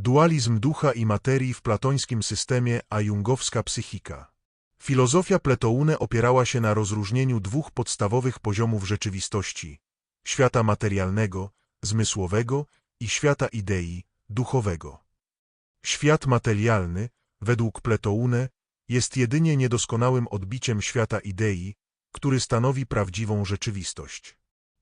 Dualizm ducha i materii w platońskim systemie a jungowska psychika. Filozofia Pletoune opierała się na rozróżnieniu dwóch podstawowych poziomów rzeczywistości – świata materialnego, zmysłowego i świata idei, duchowego. Świat materialny, według Pletoune, jest jedynie niedoskonałym odbiciem świata idei, który stanowi prawdziwą rzeczywistość.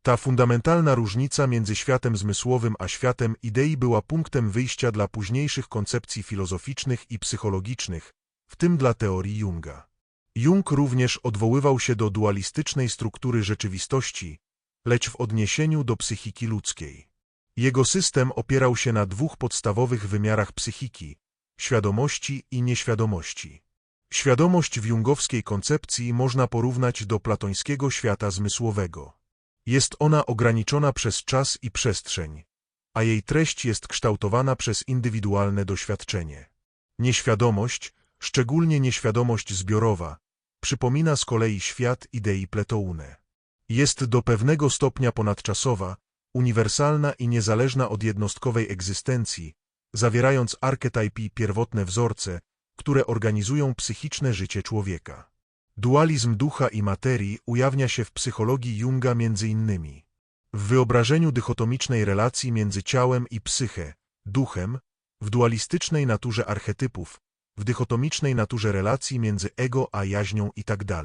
Ta fundamentalna różnica między światem zmysłowym a światem idei była punktem wyjścia dla późniejszych koncepcji filozoficznych i psychologicznych, w tym dla teorii Junga. Jung również odwoływał się do dualistycznej struktury rzeczywistości, lecz w odniesieniu do psychiki ludzkiej. Jego system opierał się na dwóch podstawowych wymiarach psychiki – świadomości i nieświadomości. Świadomość w jungowskiej koncepcji można porównać do platońskiego świata zmysłowego. Jest ona ograniczona przez czas i przestrzeń, a jej treść jest kształtowana przez indywidualne doświadczenie. Nieświadomość, szczególnie nieświadomość zbiorowa, przypomina z kolei świat idei Pletoune. Jest do pewnego stopnia ponadczasowa, uniwersalna i niezależna od jednostkowej egzystencji, zawierając archetypy pierwotne wzorce, które organizują psychiczne życie człowieka. Dualizm ducha i materii ujawnia się w psychologii Junga innymi w wyobrażeniu dychotomicznej relacji między ciałem i psyche, duchem, w dualistycznej naturze archetypów, w dychotomicznej naturze relacji między ego a jaźnią itd.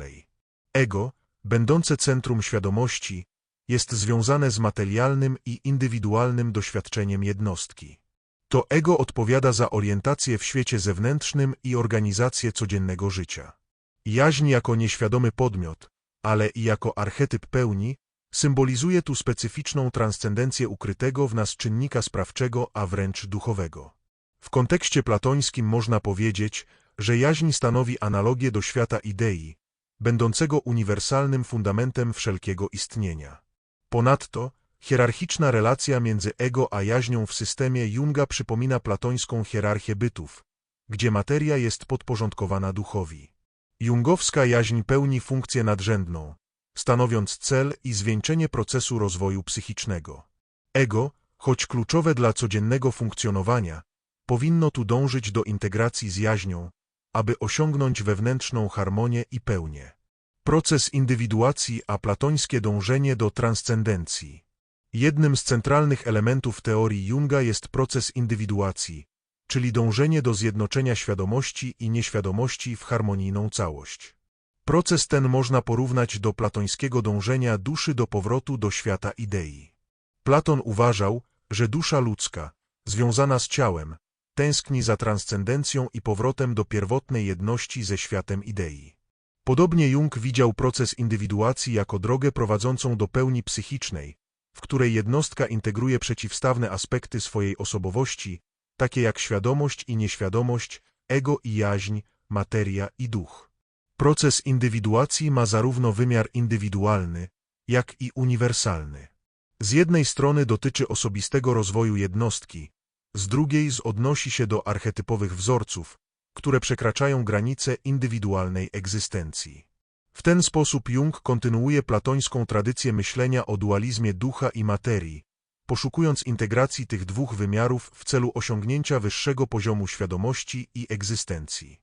Ego, będące centrum świadomości, jest związane z materialnym i indywidualnym doświadczeniem jednostki. To ego odpowiada za orientację w świecie zewnętrznym i organizację codziennego życia. Jaźń jako nieświadomy podmiot, ale i jako archetyp pełni, symbolizuje tu specyficzną transcendencję ukrytego w nas czynnika sprawczego, a wręcz duchowego. W kontekście platońskim można powiedzieć, że jaźń stanowi analogię do świata idei, będącego uniwersalnym fundamentem wszelkiego istnienia. Ponadto, hierarchiczna relacja między ego a jaźnią w systemie Junga przypomina platońską hierarchię bytów, gdzie materia jest podporządkowana duchowi. Jungowska jaźń pełni funkcję nadrzędną, stanowiąc cel i zwieńczenie procesu rozwoju psychicznego. Ego, choć kluczowe dla codziennego funkcjonowania, powinno tu dążyć do integracji z jaźnią, aby osiągnąć wewnętrzną harmonię i pełnię. Proces indywiduacji a platońskie dążenie do transcendencji. Jednym z centralnych elementów teorii Junga jest proces indywiduacji, czyli dążenie do zjednoczenia świadomości i nieświadomości w harmonijną całość. Proces ten można porównać do platońskiego dążenia duszy do powrotu do świata idei. Platon uważał, że dusza ludzka, związana z ciałem, tęskni za transcendencją i powrotem do pierwotnej jedności ze światem idei. Podobnie Jung widział proces indywiduacji jako drogę prowadzącą do pełni psychicznej, w której jednostka integruje przeciwstawne aspekty swojej osobowości, takie jak świadomość i nieświadomość, ego i jaźń, materia i duch. Proces indywiduacji ma zarówno wymiar indywidualny, jak i uniwersalny. Z jednej strony dotyczy osobistego rozwoju jednostki, z drugiej z odnosi się do archetypowych wzorców, które przekraczają granice indywidualnej egzystencji. W ten sposób Jung kontynuuje platońską tradycję myślenia o dualizmie ducha i materii, poszukując integracji tych dwóch wymiarów w celu osiągnięcia wyższego poziomu świadomości i egzystencji.